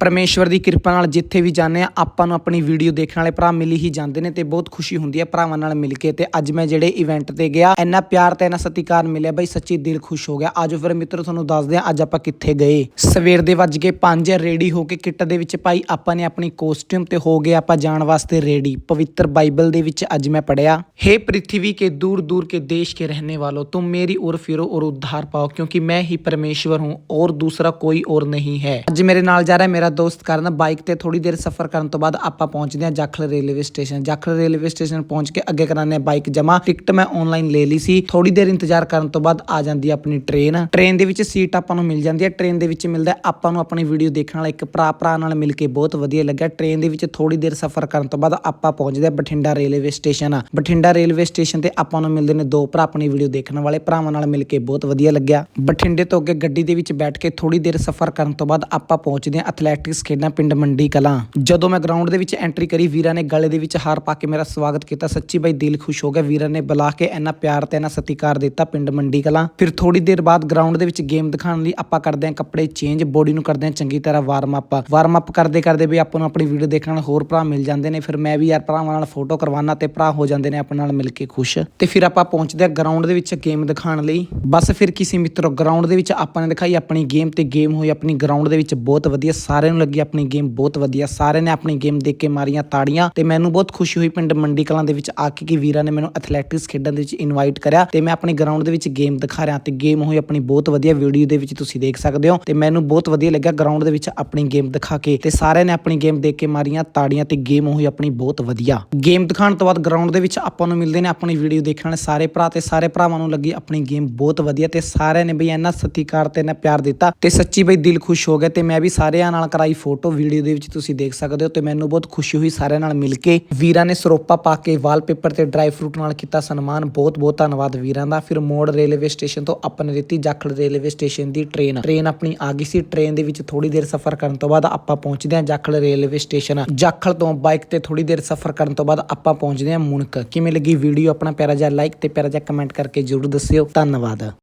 ਪਰਮੇਸ਼ਵਰ ਦੀ ਕਿਰਪਾ ਨਾਲ ਜਿੱਥੇ ਵੀ ਜਾਂਦੇ ਆ ਆਪਾਂ ਨੂੰ ਆਪਣੀ ਵੀਡੀਓ ਦੇਖਣ ਵਾਲੇ ਭਰਾ ਮਿਲ ਹੀ ਜਾਂਦੇ ਨੇ ਤੇ ਬਹੁਤ ਖੁਸ਼ੀ ਹੁੰਦੀ ਹੈ ਭਰਾਵਾਂ ਨਾਲ ਮਿਲ ਕੇ। ਤੇ ਅੱਜ ਮੈਂ ਜਿਹੜੇ ਇਵੈਂਟ ਤੇ ਗਿਆ, ਇੰਨਾ ਪਿਆਰ ਤੇ ਇੰਨਾ ਸਤਿਕਾਰ ਮਿਲਿਆ, ਬਈ ਸੱਚੀ ਦਿਲ ਖੁਸ਼ ਹੋ ਗਿਆ। ਆਜੋ ਫਿਰ ਮਿੱਤਰੋ, ਤੁਹਾਨੂੰ ਦੱਸਦੇ ਆ ਅੱਜ ਆਪਾਂ ਕਿੱਥੇ ਗਏ। ਸਵੇਰ ਦੇ ਵੱਜ ਕੇ 5 ਰੈਡੀ ਹੋ ਕੇ ਕਿੱਟ ਦੇ ਵਿੱਚ ਪਾਈ, ਆਪਾਂ ਨੇ ਆਪਣੀ ਕੋਸਟਿਊਮ ਤੇ ਹੋ ਗਏ ਆਪਾਂ ਜਾਣ ਵਾਸਤੇ ਰੇਡੀ ਪਵਿੱਤਰ ਬਾਈਬਲ ਦੇ ਵਿੱਚ ਅੱਜ ਮੈਂ ਪੜਿਆ ਹੇ ਪ੍ਰithvi ਕੇ ਦੂਰ ਦੂਰ ਕੇ ਦੇਸ਼ ਕੇ ਰਹਿਣੇ ਵਾਲੋ ਤੂੰ ਮੇਰੀ ਔਰ ਫਿਰੋ ਔਰ ਉਧਾਰ ਪਾਓ, ਕਿਉਂਕਿ ਮੈਂ ਹੀ ਪਰਮੇਸ਼ਵਰ ਹੂੰ ਔਰ ਦੂਸਰਾ ਕੋਈ ਔਰ ਨਹੀਂ ਹੈ। ਅੱਜ ਮੇਰੇ ਨਾਲ ਜਾ ਰਿਹਾ, ਮੇਰਾ ਦੋਸਤ ਕਰਨ ਬਾਈਕ ਤੇ ਥੋੜੀ ਦੇਰ ਸਫ਼ਰ ਕਰਨ ਤੋਂ ਬਾਅਦ ਆਪਾਂ ਪਹੁੰਚਦੇ ਹਾਂ Jakhal railway station. Jakhal railway station ਪਹੁੰਚ ਕੇ ਅੱਗੇ ਕਰਾਨੇ ਬਾਈਕ ਜਮਾ ਟਿਕਟ ਮੈਂ ਆਨਲਾਈਨ ਲੈ ਲਈ ਸੀ। ਥੋੜੀ ਦੇਰ ਇੰਤਜ਼ਾਰ ਕਰਨ ਤੋਂ ਬਾਅਦ ਆ ਜਾਂਦੀ ਆਪਣੀ ਟ੍ਰੇਨ ਟ੍ਰੇਨ ਦੇ ਵਿੱਚ ਸੀਟ ਆਪਾਂ ਨੂੰ ਮਿਲ ਜਾਂਦੀ ਹੈ। ਟ੍ਰੇਨ ਦੇ ਵਿੱਚ ਮਿਲਦਾ ਆਪਾਂ ਨੂੰ ਆਪਣੀ ਵੀਡੀਓ ਦੇਖਣ ਵਾਲਾ ਇੱਕ ਭਰਾ ਭਰਾ ਨਾਲ ਮਿਲ ਕੇ ਬਹੁਤ ਵਧੀਆ ਲੱਗਾ ਟ੍ਰੇਨ ਦੇ ਵਿੱਚ ਥੋੜੀ ਦੇਰ ਸਫ਼ਰ ਕਰਨ ਤੋਂ ਬਾਅਦ ਆਪਾਂ ਪਹੁੰਚਦੇ ਹਾਂ Bathinda railway station. Bathinda railway station ਤੇ ਆਪਾਂ ਨੂੰ ਮਿਲਦੇ ਨੇ ਦੋ ਭਰਾ ਆਪਣੀ ਵੀਡੀਓ ਦੇਖਣ ਵਾਲੇ। ਭਰਾਵਾਂ ਨਾਲ ਮਿਲ ਕੇ ਬਹੁਤ ਵਧੀਆ ਲੱਗਿਆ। ਬਠਿੰਡੇ ਤੋਂ ਅੱਗੇ ਗੱਡੀ ਦੇ ਵਿੱਚ ਬੈਠ ਕੇ ਥੋੜੀ ਦੇਰ ਸਫ਼ਰ ਕਰਨ ਤੋਂ ਬਾਅਦ ਆਪਾਂ ਪਹੁੰਚਦੇ ਹਾਂ ਅਥਲੈਟ ਐਥਲੈਟਿਕਸ ਖੇਡਾਂ ਪਿੰਡ ਮੰਡੀ ਕਲਾਂ। ਜਦੋਂ ਮੈਂ ਗਰਾਊਂਡ ਦੇ ਵਿੱਚ ਐਂਟਰੀ ਕਰੀ, ਵੀਰਾ ਨੇ ਗਲੇ ਦੇ ਵਿੱਚ ਹਾਰ ਪਾ ਕੇ ਮੇਰਾ ਸਵਾਗਤ ਕੀਤਾ। ਸੱਚੀ ਬਾਈ ਦਿਲ ਖੁਸ਼ ਹੋ ਗਿਆ। ਵੀਰਾਂ ਨੇ ਬੁਲਾ ਕੇ ਇੰਨਾ ਪਿਆਰ ਤੇ ਇੰਨਾ ਸਤਿਕਾਰ ਦਿੱਤਾ ਪਿੰਡ ਮੰਡੀ ਕਲਾਂ। ਫਿਰ ਥੋੜੀ ਦੇਰ ਬਾਅਦ ਗਰਾਊਂਡ ਦੇ ਵਿੱਚ ਗੇਮ ਦਿਖਾਉਣ ਲਈ ਆਪਾਂ ਕਰਦੇ ਹਾਂ ਕੱਪੜੇ ਚੇਂਜ ਬੋਡੀ ਨੂੰ ਕਰਦੇ ਹਾਂ ਚੰਗੀ ਤਰ੍ਹਾਂ ਵਾਰਮ ਅਪ ਵਾਰਮ ਅਪ ਕਰਦੇ ਕਰਦੇ ਵੀ ਆਪਾਂ ਨੂੰ ਆਪਣੀ ਵੀਡੀਓ ਦੇਖਣ ਨਾਲ ਹੋਰ ਭਰਾ ਮਿਲ ਜਾਂਦੇ ਨੇ। ਫਿਰ ਮੈਂ ਵੀ ਯਾਰ ਭਰਾਵਾਂ ਨਾਲ ਫੋਟੋ ਕਰਵਾਉਣਾ ਤੇ ਭਰਾ ਹੋ ਜਾਂਦੇ ਨੇ ਆਪਣੇ ਨਾਲ ਮਿਲ ਕੇ ਖੁਸ਼। ਤੇ ਫਿਰ ਆਪਾਂ ਪਹੁੰਚਦੇ ਹਾਂ ਗਰਾਊਂਡ ਦੇ ਵਿੱਚ ਗੇਮ ਦਿਖਾਉਣ ਲਈ। ਬਸ ਫਿਰ ਕਿਸੇ ਮਿੱਤਰੋ ਗਰਾਊਂਡ ਦੇ ਵਿੱਚ ਆਪਾਂ ਨੇ ਦਿਖਾਈ ਆਪਣੀ ਗੇਮ ਤੇ ਗੇਮ ਹੋਈ। ਆਪਣੀ ਗਰਾਊਂਡ ਦੇ ਵਿੱਚ ਬਹੁਤ ਵਧੀਆ ਸਾਰੇ ਸਾਰਿਆਂ ਨੂੰ ਲੱਗੀ ਆਪਣੀ ਗੇਮ ਬਹੁਤ ਵਧੀਆ। ਸਾਰਿਆਂ ਨੇ ਆਪਣੀ ਗੇਮ ਦੇਖ ਕੇ ਮਾਰੀਆਂ ਤਾੜੀਆਂ ਤੇ ਮੈਨੂੰ ਬਹੁਤ ਖੁਸ਼ੀ ਹੋਈ ਪਿੰਡ ਮੰਡੀ ਕਲਾਂ ਦੇ ਵਿੱਚ ਆ ਕੇ ਕਿ ਵੀਰਾਂ ਨੇ ਮੈਨੂੰ ਐਥਲੈਟਿਕਸ ਖੇਡਣ ਦੇ ਵਿੱਚ ਇਨਵਾਈਟ ਕਰਿਆ ਤੇ ਮੈਂ ਆਪਣੀ ਗਰਾਊਂਡ ਦੇ ਵਿੱਚ ਗੇਮ ਦਿਖਾ ਰਿਹਾ ਤੇ ਗੇਮ ਹੋਈ ਆਪਣੀ ਬਹੁਤ ਵਧੀਆ ਵੀਡੀਓ ਦੇ ਵਿੱਚ ਤੁਸੀਂ ਦੇਖ ਸਕਦੇ ਹੋ ਤੇ ਮੈਨੂੰ ਬਹੁਤ ਵਧੀਆ ਲੱਗਾ ਗਰਾਊਂਡ ਦੇ ਵਿੱਚ ਆਪਣੀ ਗੇਮ ਦਿਖਾ ਕੇ ਤੇ ਸਾਰਿਆਂ ਨੇ ਆਪਣੀ ਗੇਮ ਦੇਖ ਕੇ ਮਾਰੀਆਂ ਤਾੜੀਆਂ ਤੇ ਗੇਮ ਹੋਈ ਆਪਣੀ ਬਹੁਤ ਵਧੀਆ। ਗੇਮ ਦਿਖਾਉਣ ਤੋਂ ਬਾਅਦ ਗਰਾਊਂਡ ਦੇ ਵਿੱਚ ਆਪਾਂ ਨੂੰ ਮਿਲਦੇ ਨੇ ਆਪਣੀ ਵੀਡੀਓ ਦੇਖਣ ਵਾਲੇ ਸਾਰੇ ਭਰਾ ਤੇ ਸਾਰੇ ਭਰਾਵਾਂ ਨੂੰ ਲੱਗੀ ਆਪਣੀ ਗੇਮ ਬਹੁਤ ਵਧੀਆ ਤੇ ਸਾਰਿਆਂ ਨੇ ਬਈ ਇੰਨਾ ਸਤਿਕਾਰ ਤੇ ਇੰਨਾ ਪਿਆਰ ਦਿੱਤਾ ਤੇ ਸੱਚੀ ਬਈ ਦਿਲ ਖੁਸ਼ ਹੋ ਗਿਆ ਤੇ ਮੈਂ ਵੀ ਸਾਰਿਆਂ ਨਾਲ ਕਰਾਈ ਫੋਟੋ ਵੀਡੀਓ ਦੇ ਵਿੱਚ ਤੁਸੀਂ ਦੇਖ ਸਕਦੇ ਹੋ ਤੇ ਮੈਨੂੰ ਬਹੁਤ ਖੁਸ਼ੀ ਹੋਈ ਸਾਰਿਆਂ ਨਾਲ ਮਿਲ ਕੇ। ਵੀਰਾਂ ਨੇ ਸਰੋਪਾ ਪਾ ਕੇ ਵਾਲਪੇਪਰ ਤੇ ਡਰਾਈ ਫਰੂਟ ਨਾਲ ਕੀਤਾ ਸਨਮਾਨ। ਬਹੁਤ ਬਹੁਤ ਧੰਨਵਾਦ ਵੀਰਾਂ ਦਾ। ਫਿਰ ਮੋੜ ਰੇਲਵੇ ਸਟੇਸ਼ਨ ਤੋਂ ਆਪਾਂ ਨੇ ਦਿੱਤੀ ਰੇਲਵੇ ਸਟੇਸ਼ਨ ਦੀ ਟ੍ਰੇਨ। ਟ੍ਰੇਨ ਆਪਣੀ ਆ ਗਈ ਸੀ। ਟ੍ਰੇਨ ਦੇ ਵਿੱਚ ਥੋੜੀ ਦੇਰ ਸਫ਼ਰ ਕਰਨ ਤੋਂ ਬਾਅਦ ਆਪਾਂ ਪਹੁੰਚਦੇ ਹਾਂ ਜਾਖੜ ਰੇਲਵੇ ਸਟੇਸ਼ਨ। ਜਾਖੜ ਤੋਂ ਬਾਈਕ ਤੇ ਥੋੜੀ ਦੇਰ ਸਫ਼ਰ ਕਰਨ ਤੋਂ ਬਾਅਦ ਆਪਾਂ ਪਹੁੰਚਦੇ ਹਾਂ ਮੁਣਕ ਕਿਵੇਂ ਲੱਗੀ ਵੀਡੀਓ? ਆਪਣਾ ਪਿਆਰਾ ਜਿਹਾ ਲਾਈਕ ਤੇ ਪਿਆਰਾ ਜਿਹਾ ਕਮੈਂਟ ਕਰਕੇ ਜਰੂਰ ਦੱਸਿਓ। ਧੰਨਵਾਦ।